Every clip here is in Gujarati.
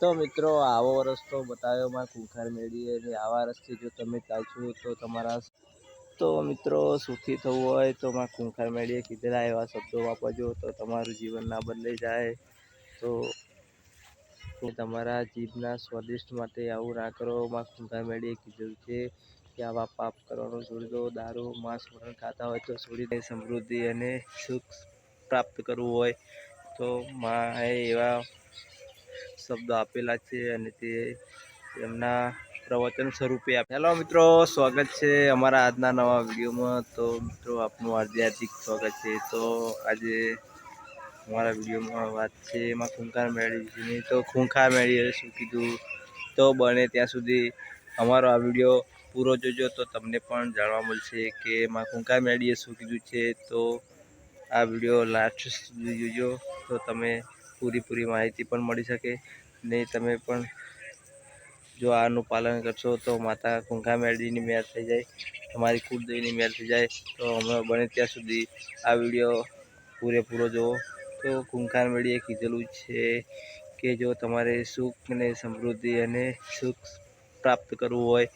તો મિત્રો, આવો રસ્તો બતાવ્યો માં કુંખાર મેળીએ અને આવા રસ્તે જો તમે ચાલશો તો તમારા તો મિત્રો, સુખી થવું હોય તો માં કુંખાર મેળીએ કીધેલા એવા શબ્દો વાપરજો તો તમારું જીવન ના બદલાઈ જાય. તો તમારા જીભના સ્વાદિષ્ટ માટે આવું ના કરો. માં કુંખાર મેળીએ કીધેલું છે કે આવા પાપ કરવાનું છોડી દો, દારૂ, માંસ મરણ ખાતા હોય તો છોડી દે સમૃદ્ધિ અને સુખ પ્રાપ્ત કરવું હોય તો માં એવા શબ્દો આપેલા છે અને તે એમના પ્રવચન સ્વરૂપે હેલો મિત્રો, સ્વાગત છે અમારા આજના નવા વિડીયોમાં. તો મિત્રો, આપનું હાર્દિક હાર્દિક સ્વાગત છે. તો આજે અમારા વિડીયોમાં વાત છે એમાં ખૂંખાર મેળવી તો ખૂંખાર મેળવીએ શું કીધું? તો બને ત્યાં સુધી અમારો આ વીડિયો પૂરો જોજો. તો તમને પણ જાણવા મળશે કે એમાં ખૂંખાર મેળવીએ શું કીધું છે. તો આ વીડિયો લાસ્ટ સુધી જોજો. તો તમે પૂરી માહિતી પણ મળી શકે. ને તમે પણ જો આનું પાલન કરશો તો માતા કુંખા મેળવીની મેર થઈ જાય. તમારી કુળદેવીની મેર થઈ જાય. તો અમે બને ત્યાં સુધી આ વીડિયો પૂરેપૂરો જુઓ તો કુંખાર મેળીએ કીધેલું છે કે જો તમારે સુખ અને સમૃદ્ધિ અને સુખ પ્રાપ્ત કરવું હોય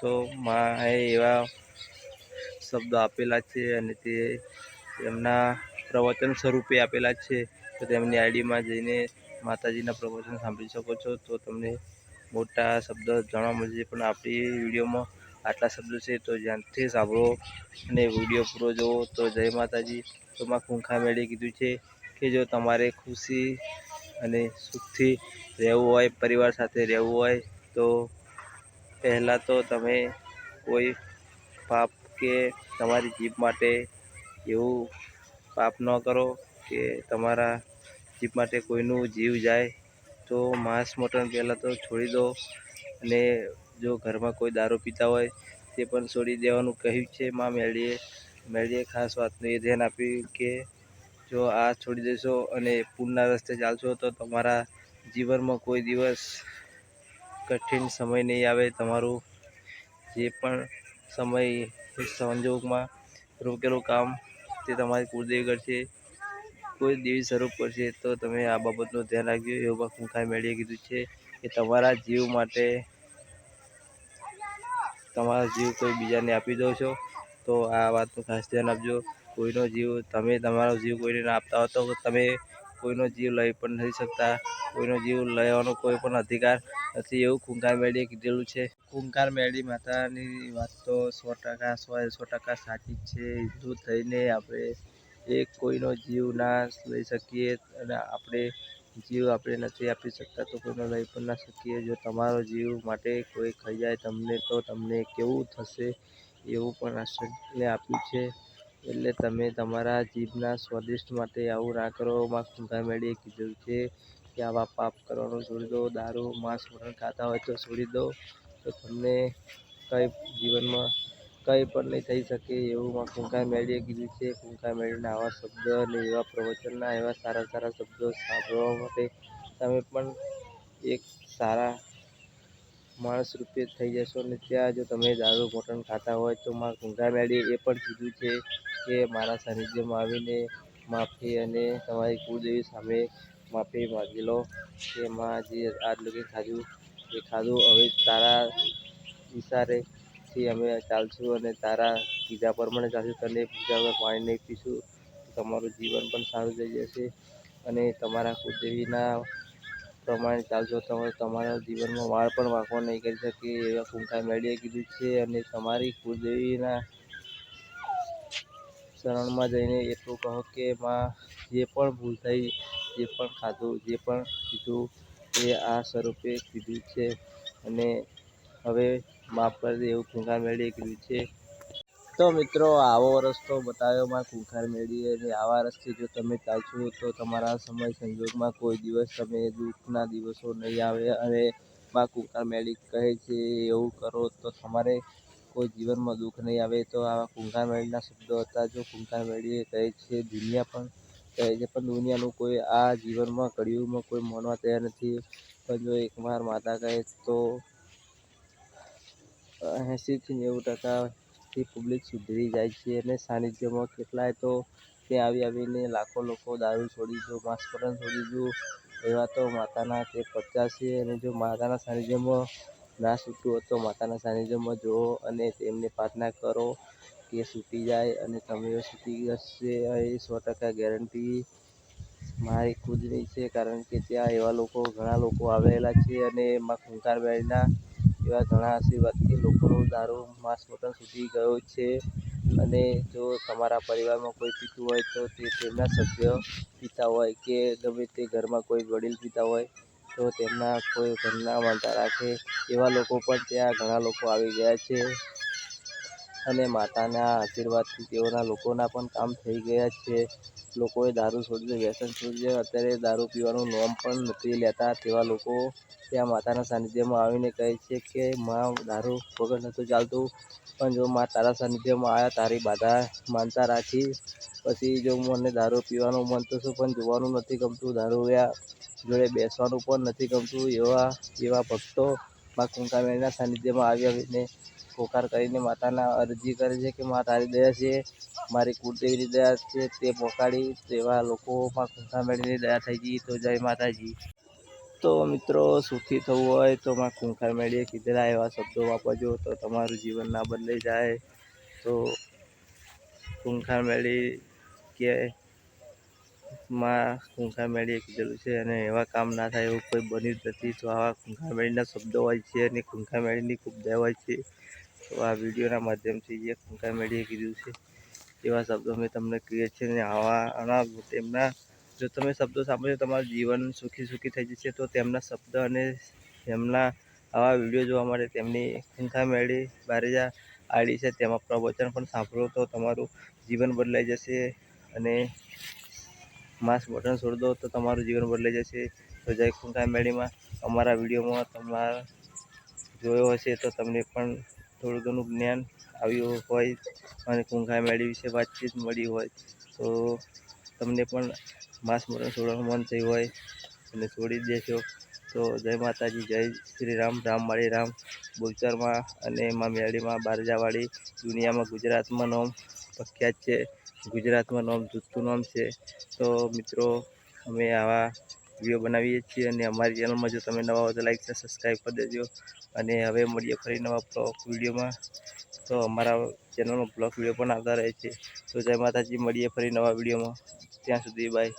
તો માએ એવા શબ્દો આપેલા છે અને તે એમના પ્રવચન સ્વરૂપે આપેલા છે. તો તેમની આઈડીમાં જઈને માતાજીના પ્રવચન સાંભળી શકો છો. તો તમને મોટા શબ્દ જાણવા મળશે. પણ આપણી વિડીયોમાં આટલા શબ્દો છે, તો જ્યાંથી સાંભળો અને વીડિયો પૂરો જુઓ તો જય માતાજી. તો માં ખૂંખા મેળે કીધું છે કે જો તમારે ખુશી અને સુખથી રહેવું હોય, પરિવાર સાથે રહેવું હોય, તો પહેલાં તો તમે કોઈ પાપ કે તમારી જીભ માટે એવું પાપ ન કરો કે તમારા જીભ માટે કોઈનું જીવ જાય, તો માંસ મટન પહેલાં તો છોડી દો. અને જો ઘરમાં કોઈ દારૂ પીતા હોય, તે પણ છોડી દેવાનું કહ્યું છે માં મેળીએ. મેળીએ ખાસ વાતનું એ ધ્યાન આપ્યું કે જો આ છોડી દેશો અને પૂરના રસ્તે ચાલશો, તો તમારા જીવનમાં કોઈ દિવસ કઠિન સમય નહીં આવે. તમારું જે પણ સમય સંજોગમાં રોકેલું કામ તે તમારી કુળદેવી છે કોઈ દેવી સ્વરૂપ કરશે, તો તમે આ બાબતનું ધ્યાન રાખજો. એવું ખૂંખાઈ મેળીએ કીધું છે કે તમારા જીવ માટે તમારા જીવ કોઈ બીજાને આપી દો છો, તો આ વાતનું ખાસ ધ્યાન આપજો. કોઈનો જીવ, તમે તમારો જીવ કોઈને આપતા હો, તો તમે કોઈનો જીવ લઈ પણ નથી શકતા. કોઈનો જીવ લેવાનો કોઈ પણ અધિકાર નથી એવું ખૂંખાર મેળીએ કીધેલું છે. ખૂંખાર મેળી માતાની વાત તો સો ટકા સો સો ટકા સાચી જ છે. હિન્દુ થઈને આપણે એક કોઈનો જીવ ના લઈ શકીએ અને આપણે જીવ આપણે નથી આપી શકતા તો કોઈનો લઈ પણ ના શકીએ. જો તમારો જીવ માટે કોઈ ખાઈ જાય તમને તો તમને કેવું થશે એવું પણ આશ્ચર્ય આપ્યું છે. એટલે તમે તમારા જીભના સ્વાદિષ્ટ માટે આવું ના કરો. માં ખૂંખાર મેળીએ કીધું છે. કે આવા પાપ કરવાનું છોડી દો, દારૂ, માંસ, મરણ ખાતા હોય તો છોડી દો. તો તમને કંઈ જીવનમાં કંઈ પણ નહીં થઈ શકે એવું માં કુંકાર મેળીએ કીધું છે. કુંકાર મેળીના આવા શબ્દ અને એવા પ્રવચનના, એવા સારા સારા શબ્દો સાંભળવા માટે તમે પણ એક સારા માણસ રૂપે થઈ જશો અને ત્યાં જો તમે દારૂ મોટન ખાતા હોય તો માં કુંકાર મેળીએ. એ પણ કીધું છે કે મારા સાનિધ્યમાં આવીને માફી અને તમારી કુળદેવી સામે માફી માગી લો. કે માં જે આજ લગી ખાધું, એ ખાધું. હવે તારા ઇશારેથી અમે ચાલશું અને તારા કીધા પ્રમાણે ચાલશું. તને બીજા વગર પાણી નહીં પીશું. તમારું જીવન પણ સારું થઈ જશે અને તમારા કુદેવીના પ્રમાણે ચાલશો. તો તમારા જીવનમાં વાળ પણ વાંકો નહીં કરી શકે એવા કુંકાર મેળીએ કીધું છે અને તમારી કુળદેવીના શરણમાં જઈને એટલું કહો કે માં, જે પણ ભૂલ થઈ જે પણ ખાધું, જે પણ કીધું એ આ સ્વરૂપે કીધું છે. અને હવે માફ કરી દે એવું ખૂંખાર મેળવીએ કીધું છે. તો મિત્રો, આવો રસ્તો બતાવ્યો માં કુંખાર મેળવીએ અને આવા રસ્તે જો તમે ચાલશો તો તમારા સમય સંજોગમાં કોઈ દિવસ તમે દુઃખના દિવસો નહીં આવે અને માં ખૂંખાર મેળી કહે છે એવું કરો તો તમારે કોઈ જીવનમાં દુઃખ નહીં આવે. તો આવા ખૂંખાર મેળીના શબ્દો હતા. જો કુંખાર મેળીએ કહે છે, દુનિયા પણ કહે છે પણ દુનિયાનું કોઈ આ જીવનમાં કળિયુગમાં કોઈ માનવા તૈયાર નથી, પણ જો એકવાર માતા કહે તો એંશીથી નેવું ટકાથી પબ્લિક સુધરી જાય છે અને સાનિધ્યમાં કેટલાય તો ત્યાં આવી આવીને લાખો લોકો દારૂ છોડી દો માંસ મટન છોડી દો, એવા તો માતાના તે પચાસ અને જો માતાના સાનિધ્યમાં ના છૂટતું હોય તો માતાના સાનિધ્યમાં જુઓ અને તેમને પ્રાર્થના કરો કે સૂતી જાય અને તમે સૂતી જશે એ સો ટકા ગેરંટી મારી ખુદની છે, કારણ કે ત્યાં એવા લોકો, ઘણા લોકો આવેલા છે અને એમાં ખૂંખારબાઈના એવા ઘણા આશીર્વાદથી લોકોનો દારૂ માસ મટન સુધી ગયો છે. અને જો તમારા પરિવારમાં કોઈ પીતું હોય તો તે તેમના સભ્ય પીતા હોય કે ગમે તે ઘરમાં કોઈ વડીલ પીતા હોય તો તેમના કોઈ ઘરના માનતા રાખે. એવા લોકો પણ ત્યાં ઘણા લોકો આવી ગયા છે. અને માતાના આશીર્વાદથી તેઓના લોકોના પણ કામ થઈ ગયા છે. લોકોએ દારૂ છોડી વ્યસન છોડી અત્યારે દારૂ પીવાનું નોમ પણ નથી લેતા તેવા લોકો ત્યાં માતાના સાનિધ્યમાં આવીને કહે છે કે, માં, દારૂ વગર નહોતું ચાલતું. પણ જો માં તારા સાનિધ્યમાં આવ્યા તારી બાધા માનતા રાખી. પછી જો મને દારૂ પીવાનું મન તો શું, પણ જોવાનું નથી ગમતું. દારૂડિયા જોડે બેસવાનું પણ નથી ગમતું. એવા એવા ભક્તો માં કુંકામેળના સાનિધ્યમાં આવી આવીને પોકાર કરીને માતાના અરજી કરે છે કે મા તારી દયા છે, મારી કુળદેવીની દયા છે, તે પોકાડી તેવા લોકો લોકોમાં કુંકામેળીની દયા થઈ ગઈ. તો જય માતાજી. તો મિત્રો, સુખી થવું હોય તો માં ખૂંખાર મેળીએ કીધેલા એવા શબ્દો વાપરજો. તો તમારું જીવન ના બદલાઈ જાય. તો કુંખામેળી મેળી કે માં ખૂંખામેળી કીધેલું છે અને એવા કામ ના થાય એવું કોઈ બન્યું જ નથી. તો આવા ખૂંખામેળીના શબ્દો હોય છે અને ખૂંખામેળીની ખૂબ હોય છે. તો આ વિડીયોના માધ્યમથી જે ખૂંખામેળીએ કીધું છે, એવા શબ્દો મેં તમને કહીએ છીએ અને આવા આના તેમના જો તમે શબ્દો સાંભળો તમારું જીવન સુખી સુખી થઈ જશે, તો તેમના શબ્દ અને તેમના આવા વીડિયો જોવા માટે તેમની ખૂંખામેળી બારેજા આડી છે, તેમાં પ્રવચન પણ સાંભળો તો તમારું જીવન બદલાઈ જશે અને માંસ બટન છોડી દો તો તમારું જીવન બદલાઈ જશે. તો જય ખૂંખા મેળીમાં. અમારા વિડીયોમાં તમારા જોયો હશે તો તમને પણ થોડું ઘણું જ્ઞાન આવ્યું હોય અને ખૂંખા મેળી વિશે વાતચીત મળી હોય. તો તમને પણ માંસ મરણ છોડવાનું મન થયું હોય અને છોડી દેશો તો જય માતાજી, જય શ્રી રામ રામ માળી રામ. બોલચરમાં અને એમાં મેળીમાં બારજાવાળી દુનિયામાં ગુજરાતમાં નોમ પ્રખ્યાત છે. ગુજરાતમાં નોમ જૂથનું નામ છે. તો મિત્રો, અમે આવા વીડિયો બનાવીએ છીએ અને અમારી ચેનલમાં જો તમે નવા હો તો લાઈક છે સબસ્ક્રાઈબ કરી દેજો. અને હવે મળીએ ફરી નવા બ્લોગ વિડીયોમાં. તો અમારા ચેનલમાં બ્લોગ વીડિયો પણ આવતા રહે છે. તો જય માતાજી, મળીએ ફરી નવા વિડીયોમાં. ત્યાં સુધી બાય